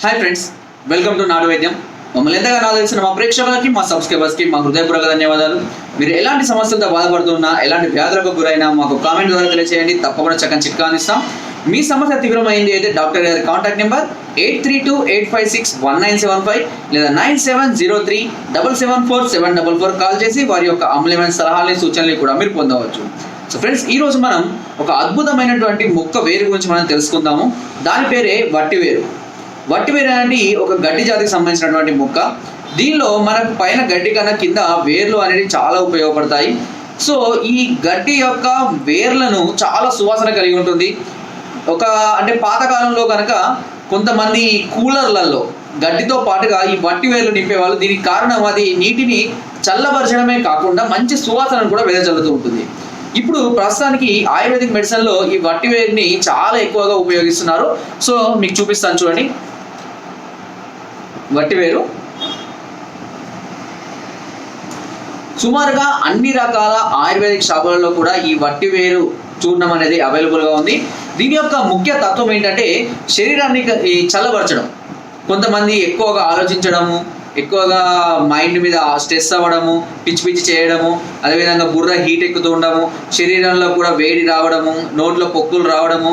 Hi friends welcome to నాడు వైద్యం మమ్మల్ని ఎంతగా తెలిసిన మా ప్రేక్షకులకి మా సబ్స్క్రైబర్స్కి మా హృదయపూర్వక ధన్యవాదాలు. మీరు ఎలాంటి సమస్యలతో బాధపడుతున్నా ఎలాంటి వ్యాధులకు గురైనా మాకు కామెంట్ ద్వారా తెలియజేయండి తప్పకుండా చక్కని చిట్కా అందిస్తాం. మీ సమస్య తీవ్రమైంది అయితే డాక్టర్ గారి contact number eight three two eight five six one nine seven five లేదా nine seven zero three double seven four seven double four call చేసి వారి యొక్క అమూల్యమైన సలహాలని సూచనలు కూడా మీరు పొందవచ్చు. సో ఫ్రెండ్స్ ఈ రోజు మనం ఒక అద్భుతమైనటువంటి మొక్క వేరు గురించి మనం తెలుసుకుందాము. దాని పేరే వట్టి వట్టి వేరు అనేది ఒక గడ్డి జాతికి సంబంధించినటువంటి మొక్క. దీనిలో మనకు పైన గడ్డి కన్నా కింద వేర్లు అనేవి చాలా ఉపయోగపడతాయి. సో ఈ గడ్డి యొక్క వేర్లను చాలా సువాసన కలిగి ఉంటుంది. ఒక అంటే పాతకాలంలో కనుక కొంతమంది కూలర్లలో గడ్డితో పాటుగా ఈ వట్టి వేర్లు నింపేవాళ్ళు. దీనికి కారణం అది నీటిని చల్లబరచడమే కాకుండా మంచి సువాసనను కూడా వెదజల్లుతూ ఉంటుంది. ఇప్పుడు ప్రస్తుతానికి ఆయుర్వేదిక్ మెడిసిన్లో ఈ వట్టి వేరుని చాలా ఎక్కువగా ఉపయోగిస్తున్నారు. సో మీకు చూపిస్తాను చూడండి. వట్టి వేరు. సుమారుగా అన్ని రకాల ఆయుర్వేదిక్ షాపులలో కూడా ఈ వట్టి వేరు చూర్ణం అనేది అవైలబుల్గా ఉంది. దీని యొక్క ముఖ్య తత్వం ఏంటంటే శరీరాన్ని చల్లబరచడం. కొంతమంది ఎక్కువగా ఆలోచించడము ఎక్కువగా మైండ్ మీద స్ట్రెస్ అవ్వడము పిచ్చి పిచ్చి చేయడము అదేవిధంగా బుర్ర హీట్ ఎక్కుతూ ఉండడము శరీరంలో కూడా వేడి రావడము నోట్లో పొక్కులు రావడము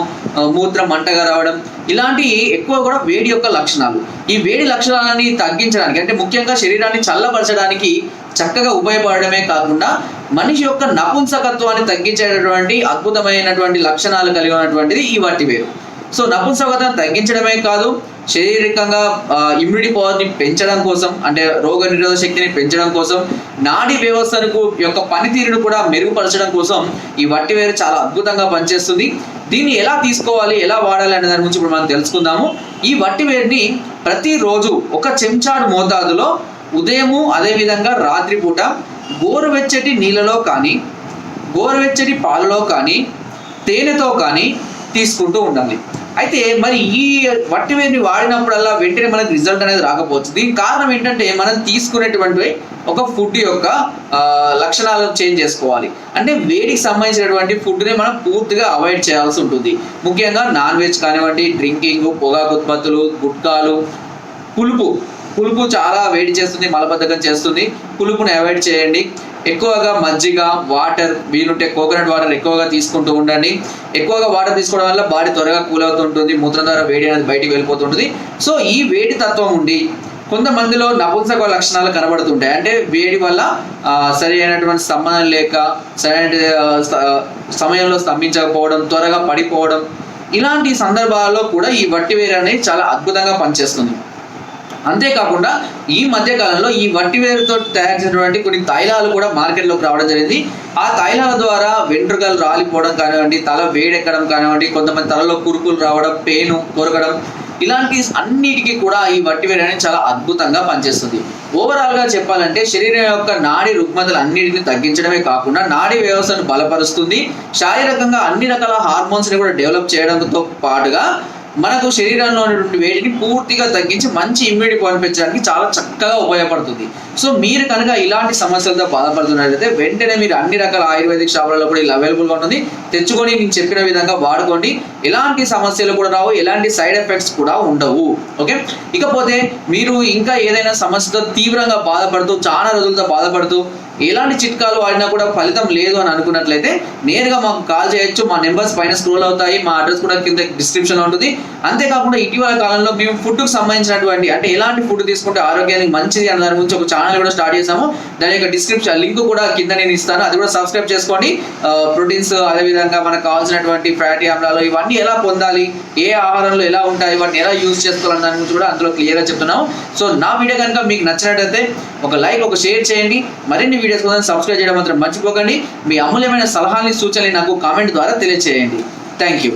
మూత్రం మంటగా రావడం ఇలాంటి ఎక్కువ కూడా వేడి యొక్క లక్షణాలు. ఈ వేడి లక్షణాలని తగ్గించడానికి అంటే ముఖ్యంగా శరీరాన్ని చల్లబరచడానికి చక్కగా ఉపయోగపడమే కాకుండా మనిషి యొక్క నపుంసకత్వాన్ని తగ్గించేటటువంటి అద్భుతమైనటువంటి లక్షణాలు కలిగి ఉన్నటువంటిది ఈ వాటి వేరు. సో నపుంసకత్వాన్ని తగ్గించడమే కాదు శారీరకంగా ఇమ్యూనిటీ పవర్ని పెంచడం కోసం అంటే రోగ నిరోధక శక్తిని పెంచడం కోసం నాడీ వ్యవస్థకు యొక్క పనితీరును కూడా మెరుగుపరచడం కోసం ఈ వట్టి వేరు చాలా అద్భుతంగా పనిచేస్తుంది. దీన్ని ఎలా తీసుకోవాలి ఎలా వాడాలి అనే దాని గురించి ఇప్పుడు మనం తెలుసుకుందాము. ఈ వట్టి వేరుని ప్రతిరోజు ఒక చెంచాడు మోతాదులో ఉదయము అదేవిధంగా రాత్రిపూట గోరువెచ్చటి నీళ్ళలో కానీ గోరువెచ్చటి పాలలో కానీ తేనెతో కానీ తీసుకుంటూ ఉండాలి అయితే మరి ఈ వట్టివేని వాడినప్పుడల్లా వెంటనే మనకి రిజల్ట్ అనేది రాకపోవచ్చు. దీనికి కారణం ఏంటంటే మనం తీసుకునేటువంటి ఒక ఫుడ్ యొక్క లక్షణాలను చేంజ్ చేసుకోవాలి. అంటే వేడికి సంబంధించినటువంటి ఫుడ్ని మనం పూర్తిగా అవాయిడ్ చేయాల్సి ఉంటుంది. ముఖ్యంగా నాన్ వెజ్ కానివ్వండి డ్రింకింగ్ పొగాకు ఉత్పత్తులు గుట్కాలు పులుపు. పులుపు చాలా వేడి చేస్తుంది మలబద్ధకం చేస్తుంది. పులుపును అవాయిడ్ చేయండి. ఎక్కువగా మజ్జిగ వాటర్ వీలుంటే కోకోనట్ వాటర్ ఎక్కువగా తీసుకుంటూ ఉండండి. ఎక్కువగా వాటర్ తీసుకోవడం వల్ల బాడీ త్వరగా కూల్ అవుతుంటుంది మూత్రం ద్వారా వేడి అనేది బయటికి వెళ్ళిపోతుంటుంది సో ఈ వేడి తత్వం ఉండి కొంతమందిలో నపుంసక లక్షణాలు కనబడుతుంటాయి. అంటే వేడి వల్ల సరి అయినటువంటి సంబంధం లేక సరైన సమయంలో స్తంభించకపోవడం త్వరగా పడిపోవడం ఇలాంటి సందర్భాల్లో కూడా ఈ వట్టి వేరు అనేది చాలా అద్భుతంగా పనిచేస్తుంది. అంతేకాకుండా ఈ మధ్యకాలంలో ఈ వట్టి వేరుతో తయారు చేసినటువంటి కొన్ని తైలాలు కూడా మార్కెట్లోకి రావడం జరిగింది. ఆ తైలాల ద్వారా వెంట్రుకలు రాలిపోవడం కానివ్వండి తల వేడెక్కడం కానివ్వండి కొంతమంది తలలో కురుకులు రావడం పేను కొరకడం ఇలాంటి అన్నిటికీ కూడా ఈ వట్టివేరు అనేది చాలా అద్భుతంగా పనిచేస్తుంది. ఓవరాల్గా చెప్పాలంటే శరీరం యొక్క నాడి రుగ్మతలు అన్నిటిని తగ్గించడమే కాకుండా నాడీ వ్యవస్థను బలపరుస్తుంది. శారీరకంగా అన్ని రకాల హార్మోన్స్ని కూడా డెవలప్ చేయడంతో పాటుగా మనకు శరీరంలో ఉన్నటువంటి వేడిని పూర్తిగా తగ్గించి మంచి ఇమ్యూనిటీ పంపించడానికి చాలా చక్కగా ఉపయోగపడుతుంది. సో మీరు కనుక ఇలాంటి సమస్యలతో బాధపడుతున్నట్లయితే వెంటనే మీరు అన్ని రకాల ఆయుర్వేదిక్ షాపులలో కూడా ఇలా అవైలబుల్గా ఉంటుంది. తెచ్చుకొని నేను చెప్పిన విధంగా వాడుకోండి. ఎలాంటి సమస్యలు కూడా రావు ఎలాంటి సైడ్ ఎఫెక్ట్స్ కూడా ఉండవు. ఓకే? ఇకపోతే మీరు ఇంకా ఏదైనా సమస్యతో తీవ్రంగా బాధపడుతూ చాలా రోజులతో బాధపడుతూ ఎలాంటి చిట్కాలు వాడినా కూడా ఫలితం లేదు అని అనుకున్నట్లయితే నేరుగా మాకు కాల్ చేయొచ్చు. మా నెంబర్స్ పైన స్క్రోల్ అవుతాయి. మా అడ్రస్ కూడా కింద డిస్క్రిప్షన్లో ఉంటుంది. అంతేకాకుండా ఇటీవల కాలంలో మేము ఫుడ్కు సంబంధించినటువంటి అంటే ఎలాంటి ఫుడ్ తీసుకుంటే ఆరోగ్యానికి మంచిది అన్న దాని గురించి ఒక ఛానల్ కూడా స్టార్ట్ చేసాము దాని యొక్క డిస్క్రిప్షన్ లింక్ కూడా కింద నేను ఇస్తాను. అది కూడా సబ్స్క్రైబ్ చేసుకోండి. ప్రోటీన్స్ అదేవిధంగా మనకు కావాల్సినటువంటి ఫ్యాటీ ఆమ్లాలు ఇవన్నీ ఎలా పొందాలి? ఏ ఆహారంలో ఎలా ఉంటాయి? వాటిని ఎలా యూజ్ చేసుకోవాలన్న దాని గురించి కూడా అందులో క్లియర్గా చెప్తున్నాము. సో నా వీడియో కనుక మీకు నచ్చినట్టయితే ఒక లైక్ ఒక షేర్ చేయండి. మరిన్ని వీడియోస్ కోసం సబ్స్క్రైబ్ చేయడం మాత్రం మర్చిపోకండి. మీ అమూల్యమైన సలహాలని సూచనలు నాకు కామెంట్ ద్వారా తెలియజేయండి థ్యాంక్ యూ